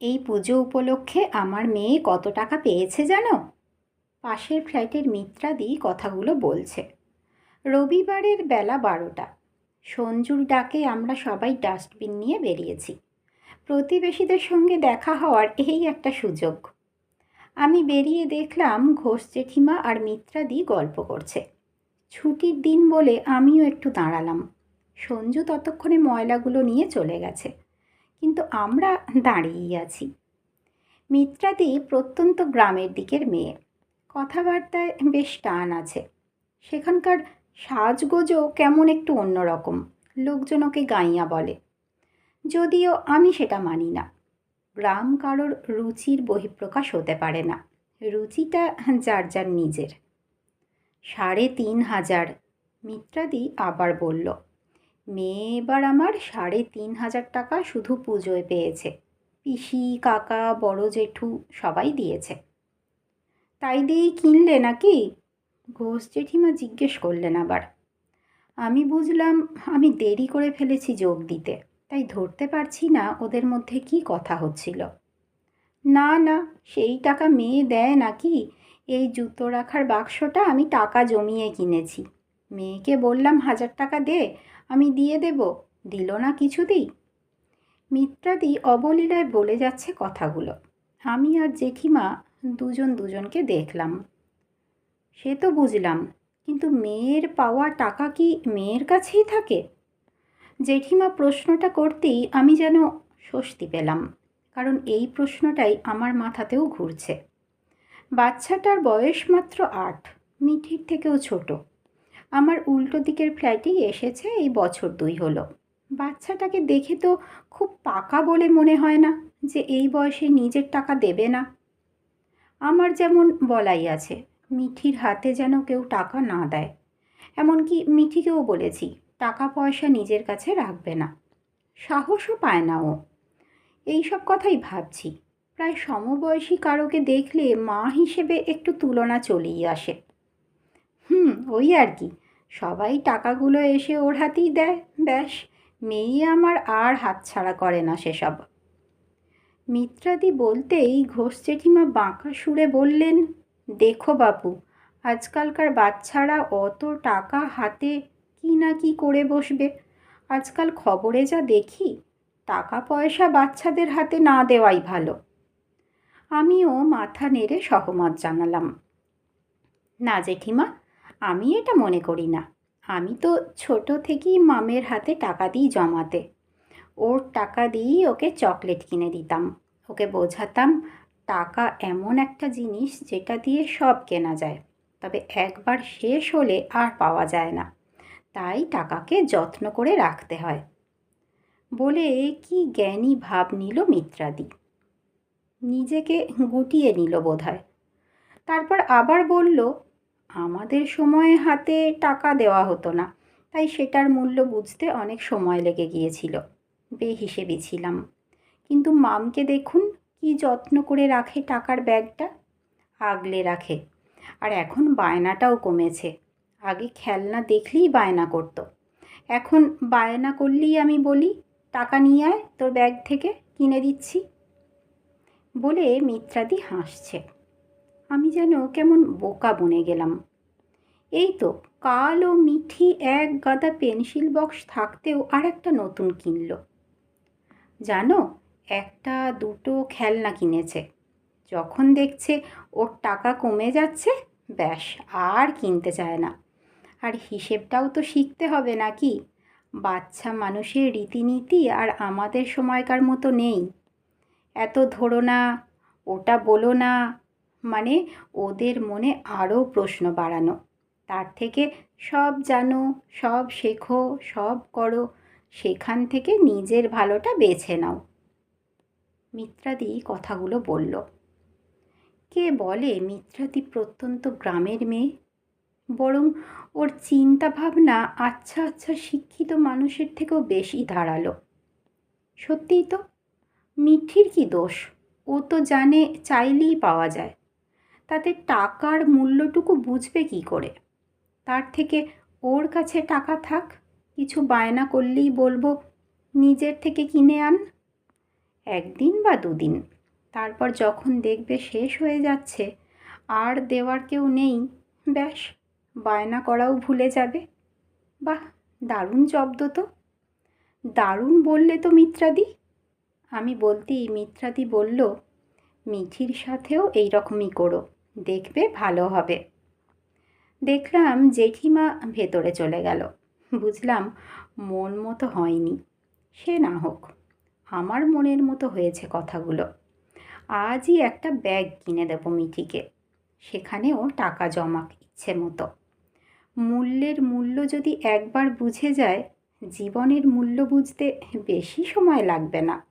এই পুজো উপলক্ষে আমার মেয়ে কত টাকা পেয়েছে জানো? পাশের ফ্ল্যাটের মিত্রাদি কথাগুলো বলছে। রবিবারের বেলা বারোটা। সঞ্জুর ডাকে আমরা সবাই ডাস্টবিন নিয়ে বেরিয়েছি। প্রতিবেশীদের সঙ্গে দেখা হওয়ার এই একটা সুযোগ। আমি বেরিয়ে দেখলাম ঘোষ জেঠিমা আর মিত্রাদি গল্প করছে। ছুটির দিন বলে আমিও একটু দাঁড়ালাম। সঞ্জু ততক্ষণে ময়লাগুলো নিয়ে চলে গেছে। কিন্তু আমরা দাঁড়িয়েই আছি। মিত্রাদি প্রত্যন্ত গ্রামের দিকের মেয়ে। কথাবার্তায় বেশ টান আছে। সেখানকার সাজগোজও কেমন একটু অন্যরকম, লোকজন ওকে গাইয়া বলে। যদিও আমি সেটা মানি না। গ্রাম কারোর রুচির বহিঃপ্রকাশ হতে পারে না। রুচিটা যার যার নিজের। সাড়ে তিন হাজার, মিত্রাদি আবার বলল মেয়ে এবার আমার সাড়ে তিন হাজার টাকা শুধু পুজোয় পেয়েছে। পিসি, কাকা, বড় জেঠু সবাই দিয়েছে। তাই দিয়েই কিনলে নাকি? ঘোষ জেঠিমা জিজ্ঞেস করলেন আবার। আমি বুঝলাম, আমি দেরি করে ফেলেছি যোগ দিতে, তাই ধরতে পারছি না ওদের মধ্যে কি কথা হচ্ছিল। না না, সেই টাকা মেয়ে দেয় নাকি? এই জুতো রাখার বাক্সটা আমি টাকা জমিয়ে কিনেছি। মেয়েকে বললাম, হাজার টাকা দে আমি দিয়ে দেব, দিল না কিছুতেই? মিত্রাদি অবলীলায় বলে যাচ্ছে কথাগুলো। আমি আর জেঠিমা দুজন দুজনকে দেখলাম। সে তো বুঝলাম, কিন্তু মেয়ের পাওয়া টাকা কি মেয়ের কাছেই থাকে? জেঠিমা প্রশ্নটা করতেই আমি যেন স্বস্তি পেলাম, কারণ এই প্রশ্নটাই আমার মাথাতেও ঘুরছে। বাচ্চাটার বয়স মাত্র আট, মিঠির থেকেও ছোট। আমার উল্টো দিকের ফ্ল্যাটেই এসেছে, এই বছর দুই হলো। বাচ্চাটাকে দেখে তো খুব পাকা বলে মনে হয় না যে এই বয়সে নিজের টাকা দেবে না। আমার যেমন বলাই আছে, মিঠির হাতে যেন কেউ টাকা না দেয়। এমনকি মিঠিকেও বলেছি টাকা পয়সা নিজের কাছে রাখবে না। সাহসও পায় না ও। এই সব কথাই ভাবছি। প্রায় সমবয়সী কারোকে দেখলে মা হিসেবে একটু তুলনা চলেই আসে। হুম, ওই আর কি। সবাই টাকাগুলো এসে ওর হাতেই দেয়, ব্যাস। মেয়ে আমার আর হাতছাড়া করে না সেসব। মিত্রাদি বলতেই ঘোষ জেঠিমা বাঁকা সুরে বললেন, দেখো বাপু, আজকালকার বাচ্চারা অত টাকা হাতে কি না কি করে বসবে? আজকাল খবরে যা দেখি টাকা পয়সা বাচ্চাদের হাতে না দেওয়াই ভালো। আমিও মাথা নেড়ে সহমত জানালাম। না জেঠিমা আমি এটা মনে করি না। আমি তো ছোট থেকেই মামের হাতে টাকা দিই জমাতে। ওর টাকা দিয়েই ওকে চকলেট কিনে দিতাম। ওকে বোঝাতাম, টাকা এমন একটা জিনিস যেটা দিয়ে সব কেনা যায়। তবে একবার শেষ হলে আর পাওয়া যায় না। তাই টাকাকে যত্ন করে রাখতে হয়। বলে কি জ্ঞানী ভাব নিল মিত্রাদি। নিজেকে গুটিয়ে নিল বোধহয়। তারপর আবার বলল আমাদের সময়ে হাতে টাকা দেওয়া হতো না, তাই সেটার মূল্য বুঝতে অনেক সময় লেগে গিয়েছিল। বেহিসেবি ছিলাম। কিন্তু মামকে দেখুন কি যত্ন করে রাখে টাকার ব্যাগটা। আগলে রাখে। আর এখন বায়নাটাও কমেছে। আগে খেলনা দেখলেই বায়না করতো। এখন বায়না করলেই আমি বলি, টাকা নিয়ে আয়, তোর ব্যাগ থেকে কিনে দিচ্ছি। বলে মিত্রাদি হাসছে। আমি যেন কেমন বোকা বনে গেলাম। এই তো কালো মিঠি এক গাদা পেন্সিল বক্স থাকতেও আর একটা নতুন কিনল। জানো, একটা দুটো খেলনা কিনেছে। যখন দেখছে ওর টাকা কমে যাচ্ছে, ব্যাস আর কিনতে চায় না। আর হিসেবটাও তো শিখতে হবে নাকি? বাচ্চা মানুষের রীতিনীতি আর আমাদের সময়কার মতো নেই। এত ধরো না, ওটা বলো না মানে ওদের মনে আরও প্রশ্ন বাড়ানো। তার থেকে সব জানো, সব শেখো, সব করো, সেখান থেকে নিজের ভালোটা বেছে নাও। মিত্রাদি কথাগুলো বলল। কে বলে মিত্রাদি প্রত্যন্ত গ্রামের মেয়ে? বরং ওর চিন্তা ভাবনা আচ্ছা আচ্ছা শিক্ষিত মানুষের থেকেও বেশি ধারালো। সত্যিই তো, মিঠির কি দোষ? ও তো জানে, চাইলেই পাওয়া যায়। তাতে টাকার মূল্যটুকু বুঝবে কি করে? তার থেকে ওর কাছে টাকা থাক, কিছু বায়না করলেই বলব, নিজের থেকে কিনে আন। একদিন বা দুদিন, তারপর যখন দেখবে শেষ হয়ে যাচ্ছে, আর দেওয়ার কেউ নেই, ব্যাস, বায়না করাও ভুলে যাবে। বাহ, দারুণ জব্দ তো। দারুণ বললে তো মিত্রাদি। আমি বলতেই মিত্রাদি বলল, মিঠির সাথেও এই রকমই করো। দেখবে ভালো হবে। দেখলাম জেঠিমা ভেতরে চলে গেল। বুঝলাম মন মতো হয়নি। সে না হোক, আমার মনের মতো হয়েছে কথাগুলো। আজই একটা ব্যাগ কিনে দেব মিঠিকে। সেখানেও টাকা জমা ইচ্ছে মতো। মূল্যের মূল্য যদি একবার বুঝে যায়, জীবনের মূল্য বুঝতে বেশি সময় লাগবে না।